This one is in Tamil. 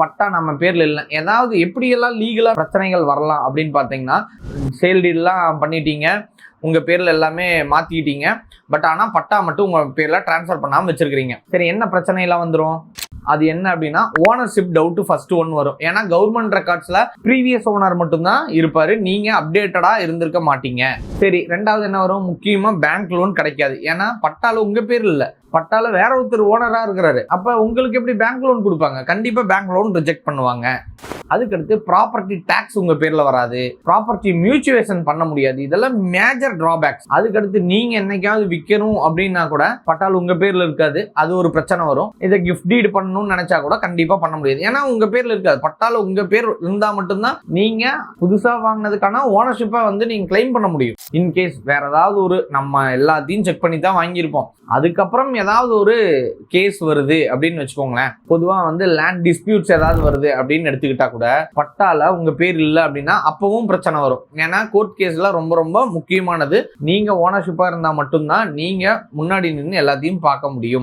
பட்டா நம்ம பேரில் இல்லை. ஏதாவது எப்படியெல்லாம் லீகலாக பிரச்சனைகள் வரலாம் அப்படின்னு பார்த்தீங்கன்னா சேல் டீல்லாம் பண்ணிட்டீங்க. உங்கள் பேரில் எல்லாமே மாற்றிக்கிட்டீங்க பட் ஆனால் பட்டா மட்டும் உங்கள் பேரில் டிரான்ஸ்ஃபர் பண்ணாமல் வச்சுருக்கிறீங்க. சரி என்ன பிரச்சனையெல்லாம் வந்துடும் அது என்ன அப்படின்னா ஓனர்ஷிப் டவுட் ஃபர்ஸ்ட் ஒன் வரும். ஏன்னா கவர்மெண்ட் ரெக்கார்ட்ஸ்ல ப்ரீவியஸ் ஓனர் மட்டும்தான் இருப்பாரு. நீங்க அப்டேட்டடா இருந்திருக்க மாட்டீங்க. சரி ரெண்டாவது என்ன வரும்? முக்கியமா பேங்க் லோன் கிடைக்காது. ஏன்னா பட்டால உங்க பேர் இல்ல. பட்டால வேற ஒருத்தர் ஓனரா இருக்கிறாரு. அப்ப உங்களுக்கு எப்படி பேங்க் லோன் கொடுப்பாங்க? கண்டிப்பா பேங்க் லோன் ரிஜெக்ட் பண்ணுவாங்க. அதுக்கடுத்து ப்ராப்பர்ட்டி டேக்ஸ் உங்க பேர்ல வராது. ப்ராப்பர்ட்டி மியூச்சுவேஷன் பண்ண முடியாது. இதெல்லாம் மேஜர் டிராபேக்ஸ் அதுக்கடுத்து நீங்க என்னைக்காவது விற்கணும் அப்படின்னா கூட பட்டால் உங்க பேர்ல இருக்காது. அது ஒரு பிரச்சனை வரும். இதை கிஃப்ட் டீடு பண்ணணும்னு நினைச்சா கூட கண்டிப்பா பண்ண முடியாது. ஏன்னா உங்க பேர்ல இருக்காது. பட்டால உங்க பேர் இருந்தா மட்டும்தான் நீங்க புதுசா வாங்கினதுக்கான ஓனர்ஷிப்பை வந்து நீங்க கிளைம் பண்ண முடியும். இன்கேஸ் வேற ஏதாவது ஒரு நம்ம எல்லாத்தையும் செக் பண்ணி தான் வாங்கியிருப்போம். அதுக்கப்புறம் ஏதாவது ஒரு கேஸ் வருது அப்படின்னு வச்சுக்கோங்களேன். பொதுவா வந்து லேண்ட் டிஸ்பியூட்ஸ் ஏதாவது வருது அப்படின்னு எடுத்துக்கிட்டா கூட பட்டால உங்க பேர் இல்லை அப்படின்னா அப்பவும் பிரச்சனை வரும். ஏன்னா கோர்ட் கேஸ்ல ரொம்ப ரொம்ப முக்கியமானது நீங்க ஓனர்ஷிப்பா இருந்தா மட்டும்தான் நீங்க முன்னாடி நின்று எல்லாத்தையும் பார்க்க முடியும்.